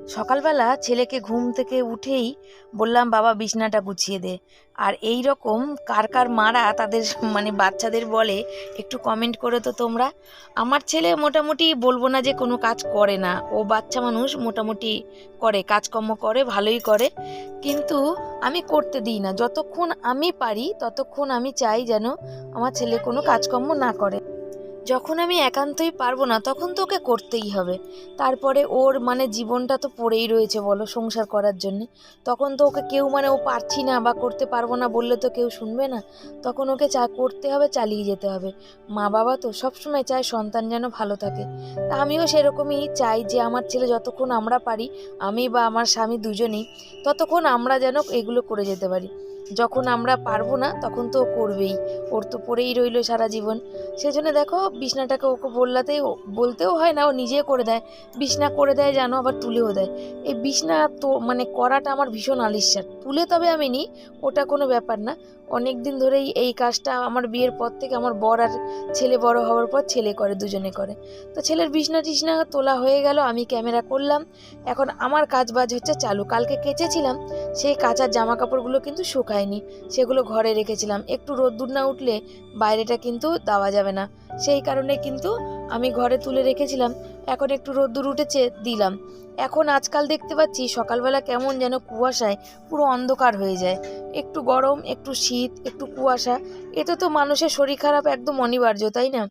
সকালবেলা ছেলেকে ঘুম থেকে উঠেই বললাম, বাবা, বিছনাটা গুছিয়ে দে। আর এই রকম কার কার মারা তাদের মানে বাচ্চাদের বলে, একটু কমেন্ট করে তো তোমরা। আমার ছেলে মোটামুটি বলব না যে কোনো কাজ করে না। ও বাচ্চা মানুষ, মোটামুটি করে, কাজকর্ম করে, ভালোই করে। কিন্তু আমি করতে দিই না। যতক্ষণ আমি পারি, ততক্ষণ আমি চাই যেন আমার ছেলে কোনো কাজকর্ম না করে। যখন আমি একান্তই পারব না, তখন তো ওকে করতেই হবে। তারপরে ওর মানে জীবনটা তো পড়েই রয়েছে বলো সংসার করার জন্যে। তখন তো ওকে কেউ মানে ও পারছি না বা করতে পারব না বললে তো কেউ শুনবে না। তখন ওকে চা করতে হবে, চালিয়ে যেতে হবে। মা বাবা তো সবসময় চায় সন্তান যেন ভালো থাকে। তা আমিও সেরকমই চাই যে আমার ছেলে যতক্ষণ আমরা পারি, আমি বা আমার স্বামী দুজনেই, ততক্ষণ আমরা যেন এগুলো করে যেতে পারি। যখন আমরা পারব না, তখন তো করবেই। ওর তো পড়েই রইল সারা জীবন। সেজন্য দেখো বিছনাটাকে ওকে বললাতেই বলতেও হয় না, ও নিজে করে দেয়। বিছনা করে দেয় জানো আবার তুলেও দেয়। এই বিছনা তো মানে করাটা আমার ভীষণ আলিস্যার তুলে তবে আমি নিই, ওটা কোনো ব্যাপার না। অনেক দিন ধরেই এই কাজটা আমার বিয়ের পর থেকে আমার বর আর ছেলে বড় হওয়ার পর ছেলে করে, দুজনে করে। তো ছেলের বিছনা টিছনা তোলা হয়ে গেল, আমি ক্যামেরা করলাম। এখন আমার কাজ বাজ হচ্ছে চালু। কালকে কেচেছিলাম, সেই কাঁচার জামা কাপড়গুলো কিন্তু শুকায়নি সেগুলো ঘরে রেখেছিলাম। একটু রোদ্দুর না উঠলে বাইরেটা কিন্তু দেওয়া যাবে না। সেই কারণে কিন্তু আমি ঘরে তুলে রেখেছিলাম। এখন একটু রোদ্দুর উঠেছে, দিলাম। এখন আজকাল দেখতে পাচ্ছি সকালবেলা কেমন যেন কুয়াশায় পুরো অন্ধকার হয়ে যায়। একটু গরম, একটু শীত, একটু কুয়াশা। এতে তো মানুষের শরীর খারাপ একদম অনিবার্য, তাই না?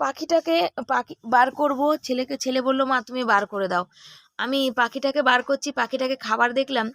পাখিটাকে, পাখি, বার করব, ছেলেকে, ছেলে বলল, মা, তুমি বার করে দাও। আমি পাখিটাকে বার করছি, পাখিটাকে খাবার দেখলাম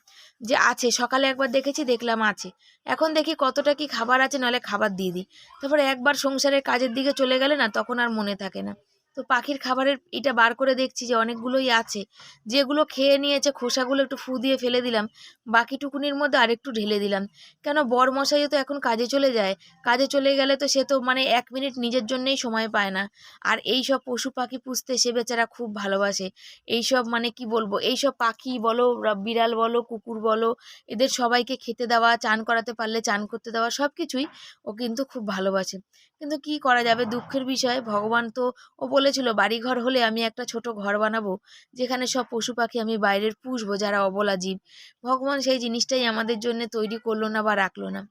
যে আছে, সকালে একবার দেখেছি, দেখলাম আছে। এখন দেখি কতটা কি খাবার আছে, নাহলে খাবার দিয়ে দিই। তারপরে একবার সংসারের কাজের দিকে চলে গেলে না, তখন আর মনে থাকে না। তো পাখির খাবারের এটা বার করে দেখছি যে অনেকগুলোই আছে। যেগুলো খেয়ে নিয়েছে খোসাগুলো একটু ফু দিয়ে ফেলে দিলাম বাকিটুকুনির মধ্যে আরেকটু ঢেলে দিলাম। কেন বর মশাইও তো এখন কাজে চলে যায়। কাজে চলে গেলে তো সে তো মানে এক মিনিট নিজের জন্যেই সময় পায় না। আর এই সব পশু পাখি পুষতে সে বেচারা খুব ভালোবাসে। এই সব মানে কি বলব? এই সব পাখি বলো বিড়াল বলো, কুকুর বলো, এদের সবাইকে খেতে দেওয়া, চান করাতে পারলে চান করতে দেওয়া সব কিছুই ও কিন্তু খুব ভালোবাসে। কিন্তু কি করা যাবে? দুঃখের বিষয়। ভগবান তো, ও বলেছিল, বাড়িঘর হলে আমি একটা ছোট ঘর বানাবো, যেখানে সব পশু পাখি আমি বাইরের পুষবো, যারা অবলা জীব। ভগবান সেই জিনিসটাই আমাদের জন্য তৈরি করল না বা রাখল না।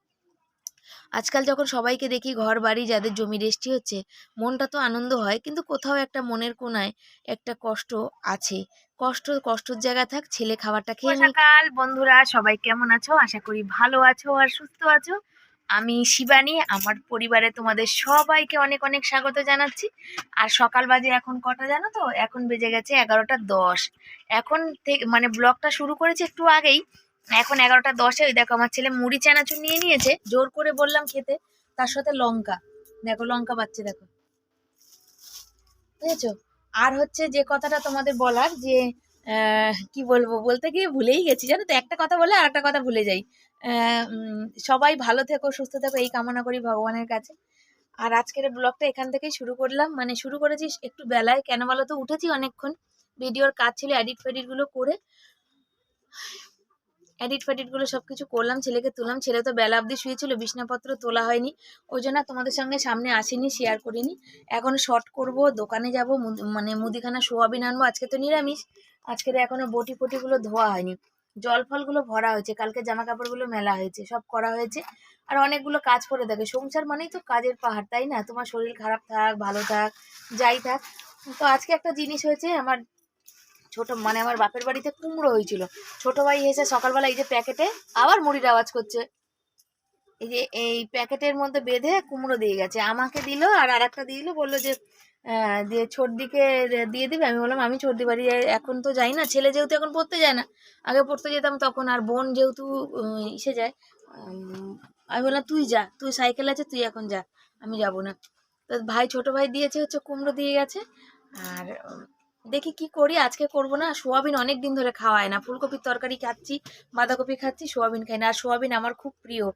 আজকাল যখন সবাইকে দেখি ঘর, বাড়ি, যাদের জমি রেস্টি হচ্ছে, মনটা তো আনন্দ হয়, কিন্তু কোথাও একটা মনের কোনায় একটা কষ্ট আছে। কষ্ট, কষ্টর জায়গা থাক, ছেলে খাবারটা খেয়ে সকাল বন্ধুরা, সবাই কেমন আছো? আশা করি ভালো আছো আর সুস্থ আছো। আমি শিবানী, আমার পরিবারে তোমাদের সবাইকে অনেক অনেক স্বাগত জানাচ্ছি। আর সকাল বাজে এখন কটা জানো তো? এখন বেজে গেছে এগারোটা দশ। এখন থেকে মানে ব্লগটা শুরু করেছি একটু আগেই। এখন এগারোটা দশে ওই দেখো আমার ছেলে মুড়ি, চানাচুর নিয়ে নিয়েছে। জোর করে বললাম খেতে। তার সাথে লঙ্কা। দেখো, লঙ্কা পাচ্ছে দেখো। বুঝেছ? আর হচ্ছে যে কথাটা তোমাদের বলার যে কি বলব? বলতে গিয়ে ভুলেই গেছি। জানো তো? একটা কথা বলে আর একটা কথা ভুলে যাই। সবাই ভালো থেকো, সুস্থ থেকো, এই কামনা করি ভগবানের কাছে। আর আজকের ব্লগটা এখান থেকেই শুরু করলাম। মানে শুরু করেছি একটু বেলায়, কেন বলো তো? উঠেছি অনেকক্ষণ। ভিডিওর কাজ ছিল এডিট ফেডিটগুলো করে। এডিট ফেডিটগুলো সব কিছু করলাম, ছেলেকে তুললাম। ছেলে তো বেলা অবধি শুয়েছিল, বিছনাপত্র তোলা হয়নি। ওই জন্য তোমাদের সঙ্গে সামনে আসিনি শেয়ার করিনি। এখন শর্ট করব, দোকানে যাব মানে মুদিখানা সোয়াবিন আনব। আজকে তো নিরামিষ। আজকের এখনও বটি ফটিগুলো ধোয়া হয়নি। জল ফলগুলো ভরা হয়েছে, কালকে জামা কাপড়গুলো মেলা হয়েছে, সব করা হয়েছে। আর অনেকগুলো কাজ করে থাকে। সংসার মানেই তো কাজের পাহাড়, তাই না? তোমার শরীর খারাপ থাক, ভালো থাক, যাই থাক। তো আজকে একটা জিনিস হয়েছে, আমার ছোট মানে আমার বাপের বাড়িতে কুমড়ো হয়েছিল। ছোট ভাই এসে সকালবেলা এই যে প্যাকেটে আবার মুড়ির আওয়াজ করছে। এই যে এই প্যাকেটের মধ্যে বেঁধে কুমড়ো দিয়ে গেছে। আমাকে দিল আর আর একটা দিয়ে দিল, বলল যে দিয়ে ছোটদিকে দিয়ে দিবে? আমি বললাম, আমি ছোট বাড়ি এখন তো যাই না। ছেলে যেহেতু এখন পড়তে যায় না। আগে পড়তে যেতাম তখন আর বোন যেহেতু এসে যায় আমি বললাম, তুই যা, তুই সাইকেল আছে, তুই এখন যা, আমি যাব না। তো ভাই, ছোট ভাই দিয়েছে হচ্ছে কুমড়ো দিয়ে গেছে। আর দেখি কি করি, আজকে করব না, সোয়াবিন অনেক দিন ধরে খাওয়ায় না। ফুলকপির তরকারি খাচ্ছি, বাঁধাকপি খাচ্ছি, সোয়াবিন খাই না। আর সোয়াবিন আমার খুব প্রিয়।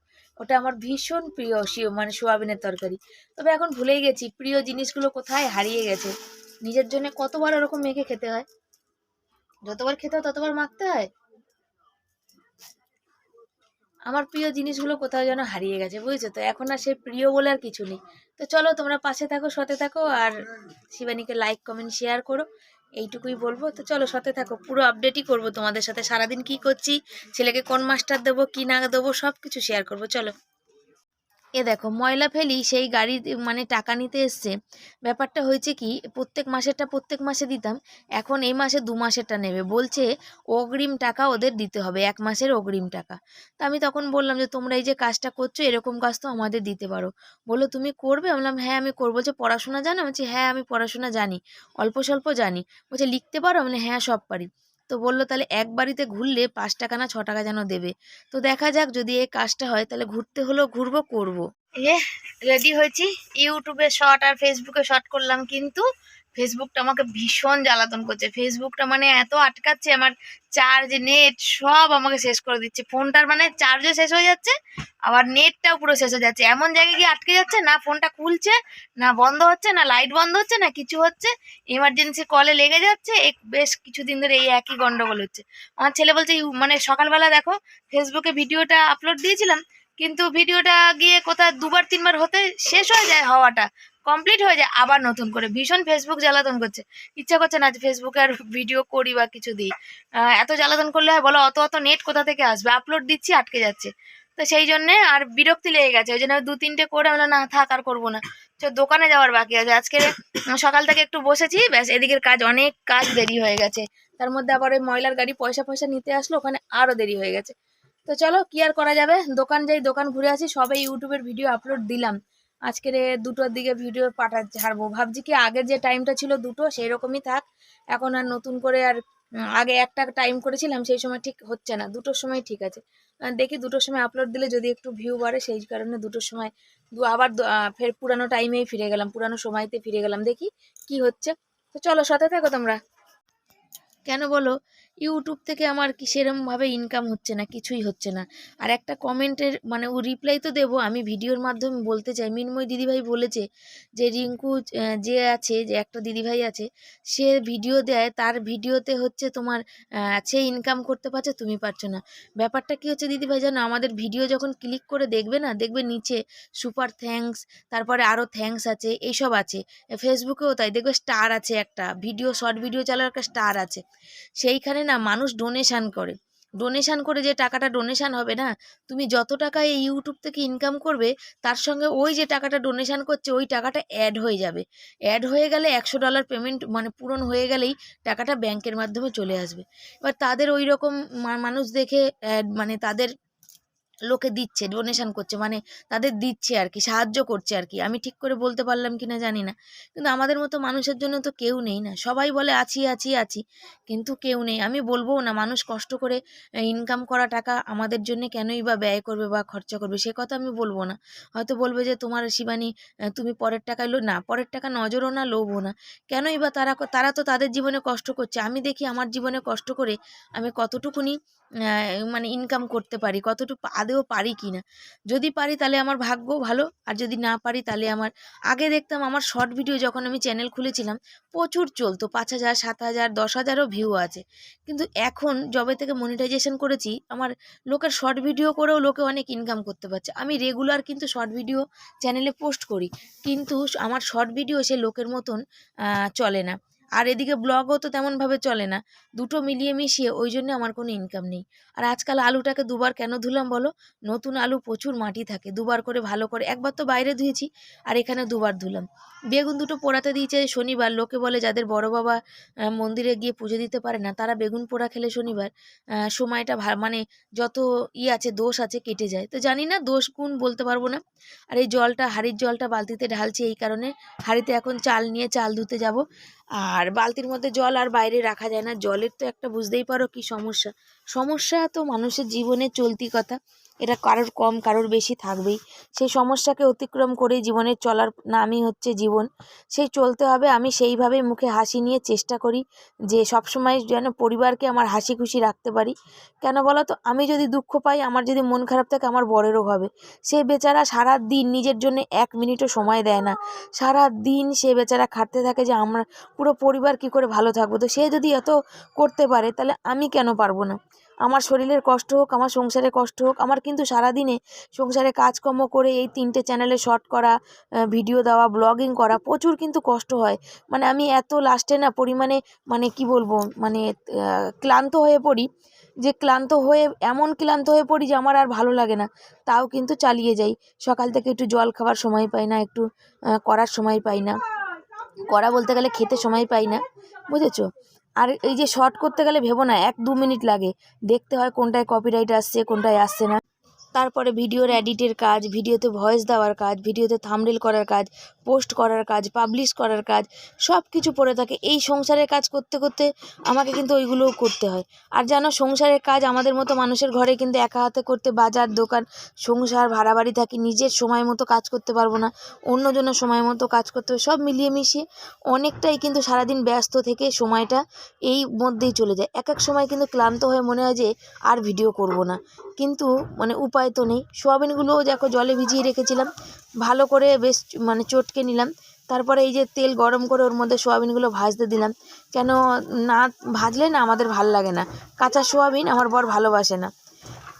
ওটা আমার ভীষণ প্রিয় মানে সোয়াবিনের তরকারি। তবে এখন ভুলেই গেছি, প্রিয় জিনিসগুলো কোথায় হারিয়ে গেছে। নিজের জন্য কতবার ওরকম মেখে খেতে হয়? যতবার খেতে হয়, ততবার মাখতে হয়? আমার প্রিয় জিনিসগুলো কোথাও যেন হারিয়ে গেছে, বুঝেছ তো? এখন আর সে প্রিয় বলে আর কিছু নেই। তো চলো, তোমরা পাশে থাকো, সাথে থাকো, আর শিবানীকে লাইক কমেন্ট শেয়ার করো। এইটুকুই বলব। তো চলো সাথে থাকো, পুরো আপডেটই করব তোমাদের সাথে। সারাদিন কি করছি, ছেলেকে কোন মাস্টার দেবো, কি না দেবো সব কিছু শেয়ার করব। চলো। এ দেখো, ময়লা ফেলি, সেই গাড়ি মানে টাকা নিতে এসছে। ব্যাপারটা হয়েছে কি, প্রত্যেক মাসেরটা প্রত্যেক মাসে দিতাম, এখন এই মাসে দু মাসেরটা নেবে। বলছে অগ্রিম টাকা ওদের দিতে হবে, এক মাসের অগ্রিম টাকা। তা আমি তখন বললাম যে, তোমরা এই যে কাজটা করছ, এরকম কাজ তো আমাদের দিতে পারো। বলল, তুমি করবে? বললাম হ্যাঁ আমি করব। বলছে, পড়াশোনা জানো? বলছি হ্যাঁ আমি পড়াশোনা জানি, অল্প স্বল্প জানি। বলছে, লিখতে পারো? মানে হ্যাঁ সব পারি। তো বলল, তাহলে এক বাড়িতে ঘুরলে পাঁচ টাকা না ছ টাকা যেন দেবে। তো দেখা যাক যদি এই কাজটা হয়, তাহলে ঘুরতে হলেও ঘুরবো, করব। এ রেডি হয়েছি। ইউটিউবে শর্ট আর ফেসবুকে শর্ট করলাম কিন্তু ফেসবুকটা আমাকে ভীষণ জ্বালাতন করছে। ফেসবুকটা মানে এত আটকাচ্ছে আমার চার্জ নেট সব আমাকে শেষ করে দিচ্ছে। ফোনটার মানে চার্জও শেষ হয়ে যাচ্ছে, আবার নেটটাও পুরো শেষ হয়ে যাচ্ছে। এমন জায়গায় গিয়ে আটকে যাচ্ছে, না ফোনটা খুলছে, না বন্ধ হচ্ছে, না লাইট বন্ধ হচ্ছে, না কিছু হচ্ছে। এমার্জেন্সি কলে লেগে যাচ্ছে বেশ কিছুদিন ধরে এই একই গন্ডগোল হচ্ছে। আমার ছেলে বলছে, "ইউ- মানে সকালবেলা দেখো ফেসবুকে ভিডিওটা আপলোড দিয়েছিলাম, কিন্তু ভিডিওটা গিয়ে কোথাও দুবার, তিনবার হতে শেষ হয়ে যায় হওয়াটা। কমপ্লিট হয়ে যায়, আবার নতুন করে। ভীষণ ফেসবুক জ্বালাতন করছে। ইচ্ছা করছে না যে ফেসবুকে আর ভিডিও করি বা কিছু দিই। এত জ্বালাতন করলে হয় বলো, অত অত নেট কোথা থেকে আসবে? আপলোড দিচ্ছি, আটকে যাচ্ছে। তো সেই জন্যে আর বিরক্তি লেগে গেছে। ওই জন্য দু, তিনটে করে আমরা না, থাক, আর করব না। তো দোকানে যাওয়ার বাকি আছে। আজকে সকাল থেকে একটু বসেছি, ব্যাস, এদিকের কাজ, অনেক কাজ দেরি হয়ে গেছে। তার মধ্যে আবার ওই ময়লার গাড়ি পয়সা পয়সা নিতে আসলো, ওখানে আরও দেরি হয়ে গেছে। তো চলো, কি আর করা যাবে? দোকান যাই, দোকান ঘুরে আসি, সবে ইউটিউবের ভিডিও আপলোড দিলাম। আজকের দুটোর দিকে ভিডিও পাঠা ছাড়বো। ভাবছি কি আগের যে টাইমটা ছিল দুটো সেই রকমই থাক। এখন আর নতুন করে আর আগে একটা টাইম করেছিলাম, সেই সময় ঠিক হচ্ছে না। দুটোর সময় ঠিক আছে। দেখি দুটোর সময় আপলোড দিলে যদি একটু ভিউ বাড়ে, সেই কারণে দুটোর সময় দু, আবার ফের পুরানো টাইমেই ফিরে গেলাম, পুরানো সময়তে ফিরে গেলাম। দেখি কি হচ্ছে। তো চলো সাথে থাকো তোমরা। কেন বলো? ইউটিউব থেকে আমার কি সেরমভাবে ইনকাম হচ্ছে না, কিছুই হচ্ছে না। আর একটা কমেন্টের মানে ও রিপ্লাই তো দেবো, আমি ভিডিওর মাধ্যমে বলতে চাই, মিনময় দিদিভাই বলেছে যে রিঙ্কু যে আছে, যে একটা দিদিভাই আছে, সে ভিডিও দেয়, তার ভিডিওতে হচ্ছে তোমার সে ইনকাম করতে পারছে, তুমি পারছ না। ব্যাপারটা কি হচ্ছে দিদিভাই জানো, আমাদের ভিডিও যখন ক্লিক করে দেখবে না, দেখবে নিচে সুপার থ্যাঙ্কস তারপরে আরও থ্যাঙ্কস আছে এইসব আছে। ফেসবুকেও তাই, দেখবে স্টার আছে একটা ভিডিও শর্ট ভিডিও চালার একটা স্টার আছে। সেইখানে না মানুষ ডোনেশান করে। ডোনেশান করে যে টাকাটা ডোনেশান হবে না, তুমি যত টাকা এই ইউটিউব থেকে ইনকাম করবে, তার সঙ্গে ওই যে টাকাটা ডোনেশান করছে, ওই টাকাটা অ্যাড হয়ে যাবে। অ্যাড হয়ে গেলে একশো ডলার পেমেন্ট মানে পূরণ হয়ে গেলেই টাকাটা ব্যাংকের মাধ্যমে চলে আসবে। এবার তাদের ওই রকম মানুষ দেখে মানে তাদের লোকে দিচ্ছে ডোনেশন করছে মানে তাদের দিচ্ছে আর কি সাহায্য করছে আর কি আমি ঠিক করে বলতে পারলাম কি না জানি না। কিন্তু আমাদের মতো মানুষের জন্য তো কেউ নেই না। সবাই বলে আছি আছি আছি, কিন্তু কেউ নেই। আমি বলব না, মানুষ কষ্ট করে ইনকাম করা টাকা আমাদের জন্য কেনই বা ব্যয় করবে বা খরচা করবে, সে কথা আমি বলব না। হয়তো বলবে যে, তোমার শিবানী তুমি পরের টাকায় লো না, পরের টাকা নজরও না, লোভও না। কেনই বা তারা তারা তো তাদের জীবনে কষ্ট করছে। আমি দেখি আমার জীবনে কষ্ট করে আমি কতটুকুনি মানে ইনকাম করতে পারি, কতটুকু আদেও পারি কি না যদি পারি তাহলে আমার ভাগ্য ভালো, আর যদি না পারি তাহলে আমার, আগে দেখতাম আমার শর্ট ভিডিও যখন আমি চ্যানেল খুলেছিলাম, প্রচুর চলতো, পাঁচ হাজার, সাত হাজার, দশ হাজারও ভিউ আছে। কিন্তু এখন যবে থেকে মনিটাইজেশন করেছি, আমার লোকের শর্ট ভিডিও করেও লোকে অনেক ইনকাম করতে পারছে। আমি রেগুলার কিন্তু শর্ট ভিডিও চ্যানেলে পোস্ট করি, কিন্তু আমার শর্ট ভিডিও সে লোকের মতন চলে না। আর এদিকে ব্লগও তো তেমনভাবে চলে না। দুটো মিলিয়ে মিশিয়ে ওই জন্য আমার কোনো ইনকাম নেই। আর আজকাল আলুটাকে দুবার কেন ধুলাম বলো? নতুন আলু প্রচুর মাটি থাকে, দুবার করে ভালো করে, একবার তো বাইরে ধুয়েছি, আর এখানে দুবার ধুলাম। বেগুন দুটো পোড়াতে দিয়েছে শনিবার, লোকে বলে যাদের বড় বাবা মন্দিরে গিয়ে পুজো দিতে পারে না, তারা বেগুন পোড়া খেলে শনিবার সময়টা ভা- মানে যত ই আছে, দোষ আছে, কেটে যায়। তো জানি না দোষ গুণ বলতে পারব না। আর এই জলটা, হাঁড়ির জলটা বালতিতে ঢালছি এই কারণে, হাঁড়িতে এখন চাল নিয়ে চাল ধুতে যাব। আর বালতির মধ্যে জল আর বাইরে রাখা যায় না। জলের তো একটা, বুঝতেই পারো কি সমস্যা। সমস্যা তো মানুষের জীবনে চলতি কথা। এটা কারোর কম, কারোর বেশি থাকবেই। সেই সমস্যাকে অতিক্রম করেই জীবনের চলার নামই হচ্ছে জীবন। সেই চলতে হবে, আমি সেইভাবে মুখে হাসি নিয়ে চেষ্টা করি যে সবসময় যেন পরিবারকে আমার হাসি খুশি রাখতে পারি। কেন বলো তো? আমি যদি দুঃখ পাই, আমার যদি মন খারাপ থাকে, আমার বরেরও হবে। সে বেচারা সারা দিন নিজের জন্য এক মিনিটও সময় দেয় না। সারা দিন সে বেচারা খাটতে থাকে যে, আমরা, পুরো পরিবার কি করে ভালো থাকব? তো সে যদি এত করতে পারে, তাহলে আমি কেন পারব না? আমার শরীরের কষ্ট হোক, আমার সংসারে কষ্ট হোক, আমার কিন্তু সারাদিনে সংসারে কাজকর্ম করে এই তিনটে চ্যানেলে শর্ট করা ভিডিও দেওয়া ব্লগিং করা প্রচুর কিন্তু কষ্ট হয়। মানে আমি এত লাস্টে না পরিমাণে মানে কি বলব মানে ক্লান্ত হয়ে পড়ি যে ক্লান্ত হয়ে, এমন ক্লান্ত হয়ে পড়ি যে আমার আর ভালো লাগে না। তাও কিন্তু চালিয়ে যাই। সকাল থেকে একটু জল খাবার সময় পাই না, একটু করার সময় পাই না। করা বলতে গেলে খেতে সময় পাই না, বুঝেছ? আর এই যে শর্ট করতে গেলে ভেবো না, এক দু মিনিট লাগে। দেখতে হয় কোনটায় কপিরাইট আসছে, কোনটায় আসছে না। তারপরে ভিডিওর এডিটের কাজ, ভিডিওতে ভয়েস দেওয়ার কাজ, ভিডিওতে থামরেল করার কাজ পোস্ট করার কাজ পাবলিশ করার কাজ সব কিছু পড়ে থাকে। এই সংসারের কাজ করতে করতে আমাকে কিন্তু ওইগুলোও করতে হয়। আর জানো, সংসারের কাজ আমাদের মতো মানুষের ঘরে কিন্তু একা হাতে করতে বাজার, দোকান, সংসার ভাড়া বাড়ি থাকি। নিজের সময় মতো কাজ করতে পারব না, অন্যজনের সময় মতো কাজ করতে হবে, সব মিলিয়ে মিশিয়ে অনেকটাই কিন্তু সারাদিন ব্যস্ত থেকে সময়টা এই মধ্যেই চলে যায়। এক এক সময় কিন্তু ক্লান্ত হয়ে মনে হয় যে আর ভিডিও করব না। কিন্তু মানে উপায় তো নেই। সোয়াবিনগুলোও দেখো জলে ভিজিয়ে রেখেছিলাম। ভালো করে বেশ মানে চটকে নিলাম। তারপরে এই যে তেল গরম করে ওর মধ্যে সোয়াবিনগুলো ভাজতে দিলাম। কেন না ভাজলে না আমাদের ভালো লাগে না। কাঁচা সোয়াবিন আমার বর ভালোবাসে না।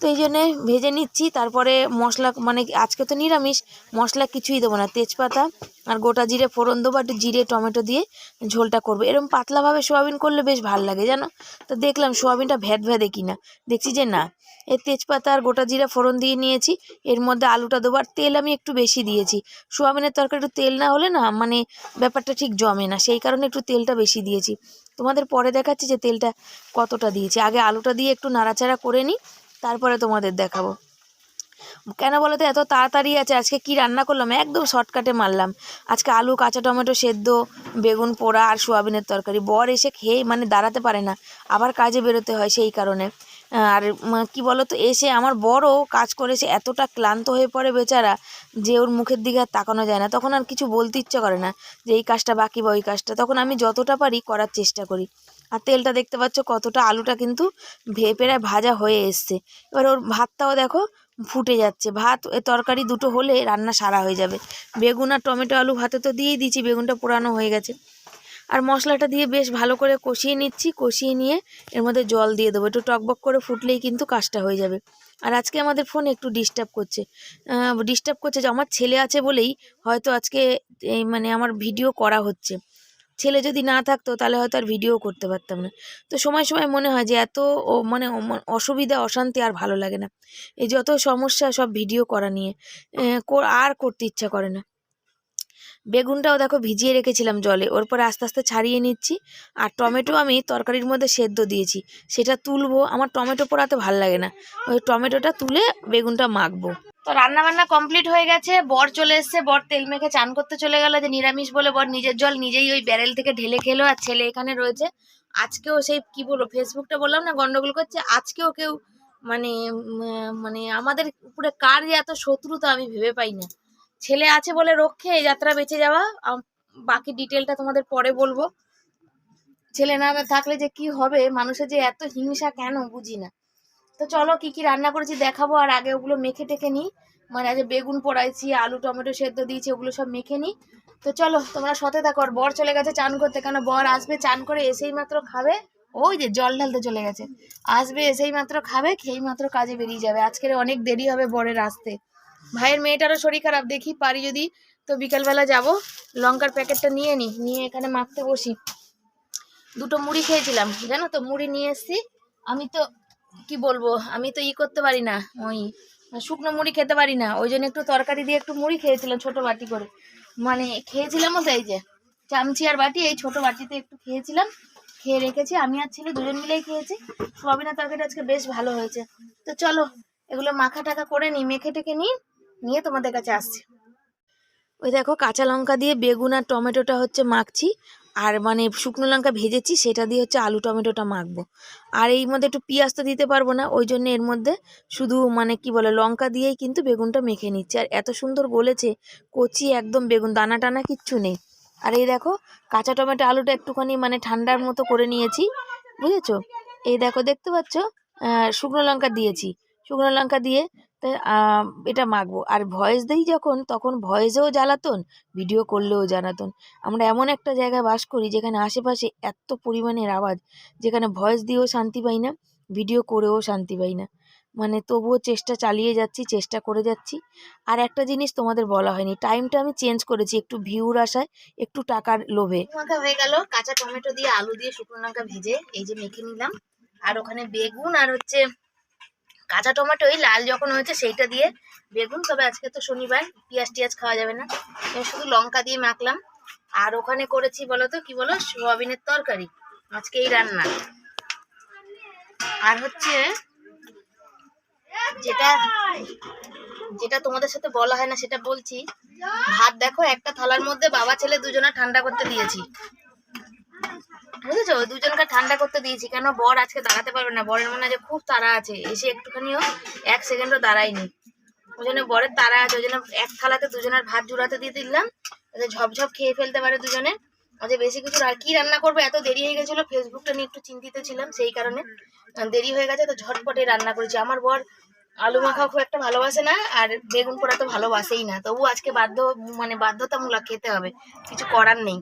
তো এই জন্যে ভেজে নিচ্ছি। তারপরে মশলা মানে আজকে তো নিরামিষ, মশলা কিছুই দেবো না। তেজপাতা আর গোটা জিরে ফোড়ন দেবো, একটু জিরে, টমেটো দিয়ে ঝোলটা করব। এরকম পাতলাভাবে সোয়াবিন করলে বেশ ভালো লাগে, জানো? তো দেখলাম সোয়াবিনটা ভ্যাদ ভ্যাদে কিনা। দেখছি যে না এর তেজপাতা আর গোটা জিরা ফোড়ন দিয়ে নিয়েছি। এর মধ্যে আলুটা দেবো আর তেল আমি একটু বেশি দিয়েছি। সোয়াবিনের তরকারি একটু তেল না হলে না মানে ব্যাপারটা ঠিক জমে না। সেই কারণে একটু তেলটা বেশি দিয়েছি। তোমাদের পরে দেখাচ্ছি যে তেলটা কতটা দিয়েছি। আগে আলুটা দিয়ে একটু নাড়াচাড়া করে নিই তারপরে তোমাদের দেখাবো। কেন বলো তো এত তাড়াতাড়ি আছে, আজকে কি রান্না করলাম? একদম শর্টকাটে মারলাম। আজকে আলু, কাঁচা টমেটো সেদ্ধ, বেগুন পোড়া আর সোয়াবিনের তরকারি। বর এসে খেয়ে মানে দাঁড়াতে পারে না, আবার কাজে বেরোতে হয় সেই কারণে। আর কি বলো তো এসে আমার বড়ও কাজ করেছে এতটা ক্লান্ত হয়ে পড়ে বেচারা যে ওর মুখের দিকে আর তাকানো যায় না। তখন আর কিছু বলতে ইচ্ছে করে না যে এই কাজটা বাকি বা ওই কাজটা। তখন আমি যতটা পারি করার চেষ্টা করি। আর তেলটা দেখতে পাচ্ছ কতটা আলুটা কিন্তু ভেপেরা ভাজা হয়ে এসছে। এবার ওর ভাতটাও দেখো ফুটে যাচ্ছে। ভাত তরকারি দুটো হলে রান্না সারা হয়ে যাবে। বেগুন আর টমেটো আলু ভাতে তো দিয়েই দিয়েছি, বেগুনটা পোড়ানো হয়ে গেছে। আর মশলাটা দিয়ে বেশ ভালো করে কষিয়ে নিচ্ছি। কষিয়ে নিয়ে এর মধ্যে জল দিয়ে দেবো। একটু টকবক করে ফুটলেই কিন্তু কাজটা হয়ে যাবে। আর আজকে আমাদের ফোন একটু ডিস্টার্ব করছে। ডিস্টার্ব করছে যে আমার ছেলে আছে বলেই হয়তো আজকে মানে আমার ভিডিও করা হচ্ছে। ছেলে যদি না থাকতো তাহলে হয়তো আর ভিডিও করতে পারতাম না। তো সময় সময় মনে হয় যে এত মানে অসুবিধা, অশান্তি আর ভালো লাগে না। এই যত সমস্যা সব ভিডিও করা নিয়ে। আর করতে ইচ্ছা করে না। বেগুনটাও দেখো ভিজিয়ে রেখেছিলাম জলে, ওর পরে আস্তে আস্তে ছাড়িয়ে নিচ্ছি। আর টমেটো আমি তরকারির মধ্যে সেদ্ধ দিয়েছি, সেটা তুলবো, আমার টমেটো পোড়াতে ভালো লাগে না। ওই টমেটোটা তুলে বেগুনটা মাখবো। তো রান্না বান্না কমপ্লিট হয়ে গেছে, বর চলে এসছে, বর তেল মেখে চান করতে চলে গেল, যে নিরামিষ বলে বর নিজের জল নিজেই ওই ব্যারেল থেকে ঢেলে খেলো আর ছেলে এখানে রয়েছে। আজকেও সেই, কি বলব ফেসবুকটা বললাম না, গন্ডগোল করছে, আজকেও কেউ মানে মানে আমাদের উপরে কার যে এত শত্রুতা আমি ভেবে পাই না। ছেলে আছে বলে রক্ষে, এই যাত্রা বেঁচে যাওয়া। বাকি ডিটেলটা তোমাদের পরে বলব। ছেলে না থাকলে যে কি হবে? মানুষের যে এত হিংসা কেন? বুঝি না। তো চলো কি কি রান্না করেছি দেখাবো, আর আগে ওগুলো মেখে টেখে নিই। মানে আজ বেগুন পোড়াইছি, আলু টমেটো সেদ্ধ দিয়েছি, ওগুলো সব মেখে নিই। তো চলো, তোমরা সাথে থাকো। আর বর চলে গেছে চান করতে, কেন বর আসবে চান করে এসেই মাত্র খাবে। ওই যে জল ঢালতে চলে গেছে। আসবে এসেই মাত্র খাবে, খেয়েই মাত্র কাজে বেরিয়ে যাবে। আজকের অনেক দেরি হবে বরের আসতে। ভাইয়ের মেয়েটারও শরীর খারাপ, দেখি পারি যদি। তো বিকালবেলা যাব, লঙ্কার প্যাকেটটা নিয়ে নিই নিয়ে এখানে মাখতে বসি। দুটো মুড়ি খেয়েছিলাম, জানো তো, মুড়ি নিয়ে এসেছি। আমি তো, কি বলব, আমি তো ই করতে পারি না, ওই শুকনো মুড়ি খেতে পারি না, ওই জন্য একটু তরকারি দিয়ে একটু মুড়ি খেয়েছিলাম, ছোট বাটি করে। মানে খেয়েছিলামও তো এই যে চামচি আর বাটি, এই ছোট বাটিতে একটু খেয়েছিলাম, খেয়ে রেখেছি। আমি আর ছেলে দুজন মিলেই খেয়েছি, সোয়াবিনের তরকারি আজকে বেশ ভালো হয়েছে। তো চলো, এগুলো মাখা টাকা করে নিই মেখে টেকে নিই নিয়ে তোমাদের কাছে আসছি। ওই দেখো, কাঁচা লঙ্কা দিয়ে বেগুন আর টমেটোটা হচ্ছে মাখছি। আর মানে শুকনো লঙ্কা ভেজেছি, সেটা দিয়ে হচ্ছে আলু টমেটোটা মাখবো। আর এই মধ্যে একটু পেঁয়াজ তো দিতে পারব না, ওই জন্য এর মধ্যে শুধু মানে কি বলে, লঙ্কা দিয়েই কিন্তু বেগুনটা মেখে নিচ্ছে। আর এত সুন্দর গলেছে, কচি একদম বেগুন, দানা টানা কিচ্ছু নেই। আর এই দেখো, কাঁচা টমেটো আলুটা একটুখানি মানে ঠান্ডার মতো করে নিয়েছি, বুঝেছ? এই দেখো, দেখতে পাচ্ছ? শুকনো লঙ্কা দিয়েছি। শুকনো লঙ্কা দিয়ে তা আহ, এটা মাখবো। আর ভয়েস দিই যখন তখন ভয়েসেও জ্বালাতন ভিডিও করলেও জ্বালাতন। আমরা এমন একটা জায়গায় বাস করি যেখানে আশেপাশে এত পরিমাণের আওয়াজ যেখানে ভয়েস দিয়েও শান্তি পাই না ভিডিও করেও শান্তি পাই না। মানে তবুও চেষ্টা চালিয়ে যাচ্ছি চেষ্টা করে যাচ্ছি। আর একটা জিনিস তোমাদের বলা হয়নি টাইমটা আমি চেঞ্জ করেছি একটু ভিউর আশায় একটু টাকার লোভে। হয়ে গেল কাঁচা টমেটো দিয়ে আলু দিয়ে শুকনো লঙ্কা ভেজে এই যে মেখে নিলাম। আর ওখানে বেগুন আর হচ্ছে কাঁচা টমেটোই লাল যখন হয়েছে সেইটা দিয়ে বেগুন, তবে আজকে তো শনিবার, পেঁয়াজ টিয়াজ খাওয়া যাবে না। আমি শুধু লঙ্কা দিয়ে মাখলাম। আর ওখানে করেছি বলো তো কি বলো? সোয়াবিনের তরকারি। আজকে এই রান্না। আর হচ্ছে যেটা যেটা তোমাদের সাথে বলা হয় না সেটা বলছি। ভাত দেখো, একটা থালার মধ্যে বাবা ছেলে দুজনে ঠান্ডা করতে দিয়েছি। বুঝেছ? দুজনকে ঠান্ডা করতে দিয়েছি। কেন? বর আজকে দাঁড়াতে পারবে না। বরের মনে যে খুব তাড়া আছে। এসে একটুখানিও, এক সেকেন্ডও দাঁড়ায়নি। ওই জন্য বরের তাড়া আছে। ওই জন্য এক থালাতে দুজনের ভাত জুড়াতে দিয়ে দিলাম। যাতে ঝপঝপ খেয়ে ফেলতে পারে দুজনে। আজ বেশি কিছু আর কি রান্না করব? এত দেরি হয়ে গেছিল। ফেসবুকটা নিয়ে একটু চিন্তিত ছিলাম সেই কারণে। দেরি হয়ে গেছে, তো ঝটপটে রান্না করেছি। আমার বর আলু মাখা খুব একটা ভালোবাসে না, আর বেগুন পোড়া তো ভালোবাসেই না। তবু আজকে বাধ্য মানে বাধ্যতামূলক খেতে হবে। কিছু করার নেই।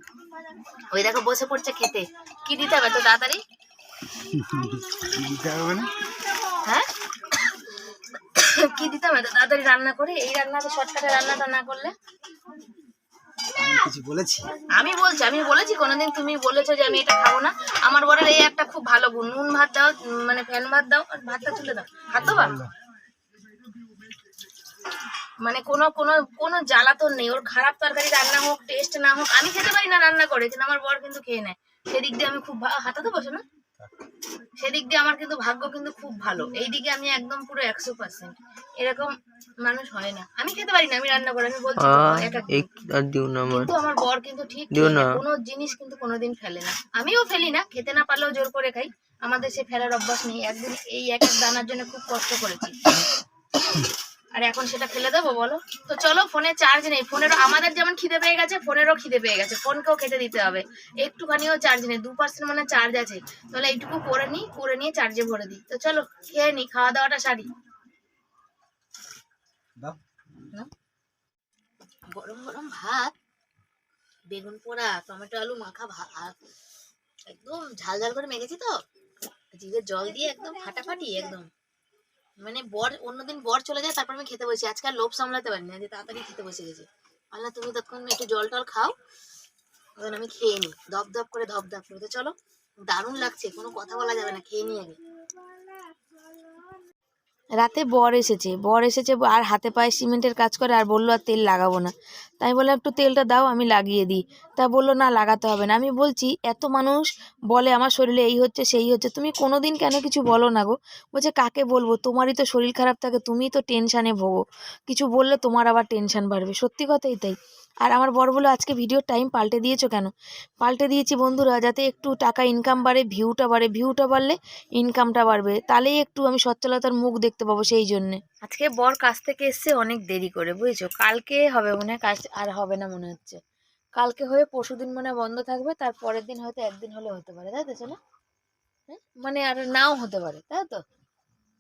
ওই দেখো বসে পড়ছে খেতে। কি দিতে হবে তো তাড়াতাড়ি? দিতে হবে না? হ্যাঁ? কি দিতে হবে তো তাড়াতাড়ি রান্না করে? এই রান্নাতে শর্টকাটে রান্নাটা না করলে। আমি কিছু বলেছি? আমি বলছি আমি বলেছি কোনোদিন তুমি বলেছ যে আমি এটা খাব না। আমার বরের এই একটা খুব ভালো গুণ। নুন ভাত দাও মানে ফ্যান ভাত দাও আর ভাতটা তুলে দাও। ভাত দেবা? মানে কোনো কোনো কোনো জ্বালাতন নেই। ওর খারাপ তরকারি রান্না হোক টেস্ট না হোক আমি খেতে পারি না রান্না করে কিন্তু আমার বর কিন্তু খেয়ে নেয়। সেদিক দিয়ে আমি খুব হাতাতে বসে না? সেদিক দিয়ে আমার কিন্তু ভাগ্য কিন্তু খুব ভালো। এই দিকে আমি একদম পুরো একশো পার্সেন্ট এরকম মানুষ হয় না। আমি খেতে পারি না আমি রান্না করে আমি বলছি কিন্তু আমার বর কিন্তু ঠিক। কোনো জিনিস কিন্তু কোনোদিন ফেলে না। আমিও ফেলি না খেতে না পারলেও জোর করে খাই। আমাদের সে ফেলার অভ্যাস নেই। একদিন এই এক এক দানার জন্য খুব কষ্ট করেছি। আর এখন সেটা ফেলে দেবো বলো? তো চলো ফোনে চার্জ নেই। ফোনেরও আমাদের যেমন খিদে পেয়ে গেছে ফোনেরও খিদে পেয়ে গেছে। ফোনকেও খেতে দিতে হবে। একটুখানিও চার্জ নেই দু পার্সেন্ট মানে চার্জ আছে। তাহলে এইটুকু করে নিই করে নিয়ে চার্জে ভরে দিই। তো চলো খেয়ে নিই খাওয়া দাওয়াটা সারি। গরম গরম ভাত বেগুন পোড়া টমেটো আলু মাখা ভাত। একদম ঝাল ঝাল করে মেখেছি তো। জিভে জল দিয়ে একদম ফাটাফাটি একদম। মানে বর, অন্যদিন বর চলে যায়, তারপর আমি খেতে বসি। আজকে আর লোভ সামলাতে পারি না যে তাড়াতাড়ি খেতে বসে গেছি। আল্লাহ, তুমি তখন একটু জল টল খাও, তখন আমি খেয়ে নিই। ধপ ধপ করে, ধপ ধপ করে। তো চলো, দারুণ লাগছে, কোনো কথা বলা যাবে না, খেয়ে নিই আগে। রাতে বর এসেছে। বর এসেছে আর হাতে পায়ে সিমেন্টের কাজ করে আর বলল, আর তেল লাগাবো না। তাই বললাম, একটু তেলটা দাও, আমি লাগিয়ে দিই। তা বলল, না, লাগাতে হবে না। আমি বলছি, এত মানুষ বলে আমার শরীরে এই হচ্ছে, সেই হচ্ছে, তুমি কোনো দিন কেন কিছু বলো না গো? বলছে, কাকে বলব? তোমারই তো শরীর খারাপ থাকে, তুমিই তো টেনশানে ভোগো। কিছু বললে তোমার আবার টেনশন বাড়বে। সত্যি কথাই তাই। আর আমার বর বলে আজকে ভিডিওর টাইম পাল্টে দিয়েছ কেন? পাল্টে দিয়েছি বন্ধুরা, যাতে একটু টাকা ইনকাম বাড়ে ভিউটা বাড়ে ভিউটা বাড়লে ইনকামটা বাড়বে। তাহলেই একটু আমি সচ্ছলতার মুখ দেখতে পাবো সেই জন্যে। আজকে বর কাজ থেকে এসছে অনেক দেরি করে, বুঝেছ? কালকে হবে মনে হয় কাজ আর হবে না মনে হচ্ছে। কালকে হয়ে পরশু দিন মনে হয় বন্ধ থাকবে, তার পরের দিন হয়তো একদিন হলে হতে পারে, তাই তো ছেলে হ্যাঁ? মানে আর নাও হতে পারে, তাই তো?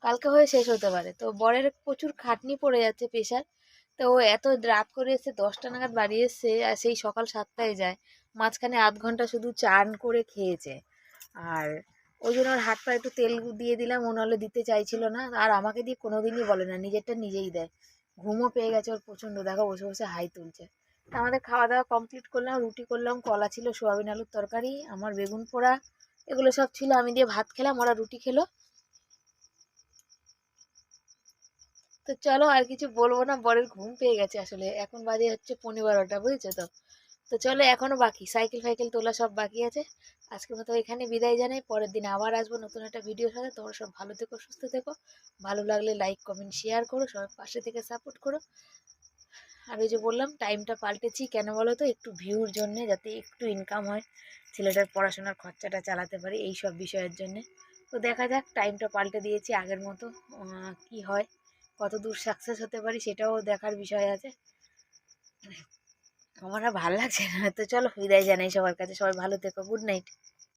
কালকে হয়ে শেষ হতে পারে। তো বরের প্রচুর খাটনি পড়ে যাচ্ছে প্রেশার তো এত রাত করে এসে দশটা নাগাদ বাড়ি এসছে আর সেই সকাল সাতটায় যায়। মাঝখানে আধ ঘণ্টা শুধু চান করে খেয়েছে। আর ওই জন্য ওর হাত পা একটু তেল দিয়ে দিলাম ও নাহলে দিতে চাইছিল না। আর আমাকে দিয়ে কোনোদিনই বলে না, নিজেরটা নিজেই দেয়। ঘুমও পেয়ে গেছে ওর প্রচণ্ড, দেখো বসে বসে হাই তুলছে। তা আমাদের খাওয়া দাওয়া কমপ্লিট করলাম, রুটি করলাম, কলা ছিল, সোয়াবিন আলুর তরকারি, আমার বেগুন পোড়া, এগুলো সব ছিল। আমি দিয়ে ভাত খেলাম, ওরা রুটি খেলো। তো চলো আর কিছু বলব না, বরের ঘুম পেয়ে গেছে আসলে। এখন বাজে হচ্ছে পনেরো বারোটা, বুঝেছ তো? তো চলো এখনও বাকি, সাইকেল ফাইকেল তোলা সব বাকি আছে। আজকের মতো এখানে বিদায় জানাই, পরের দিন আবার আসব নতুন একটা ভিডিওর সাথে। তোমরা সব ভালো থেকো, সুস্থ থেকো। ভালো লাগলে লাইক কমেন্ট শেয়ার করো সবাই পাশে থেকে সাপোর্ট করো। আর ওই যে বললাম টাইমটা পাল্টেছি, কেন বলো তো? একটু ভিউর জন্যে, যাতে একটু ইনকাম হয়, ছেলেটার পড়াশোনার খরচাটা চালাতে পারে, এই সব বিষয়ের জন্যে। তো দেখা যাক টাইমটা পাল্টে দিয়েছি আগের মতো কি হয়। কত দূর সাকসেস হতে পারি সেটাও দেখার বিষয় আছে। আমার ভালো লাগছে না। তো চলো বিদায় জানাই সবার কাছে। সবাই ভালো থেকো। Good night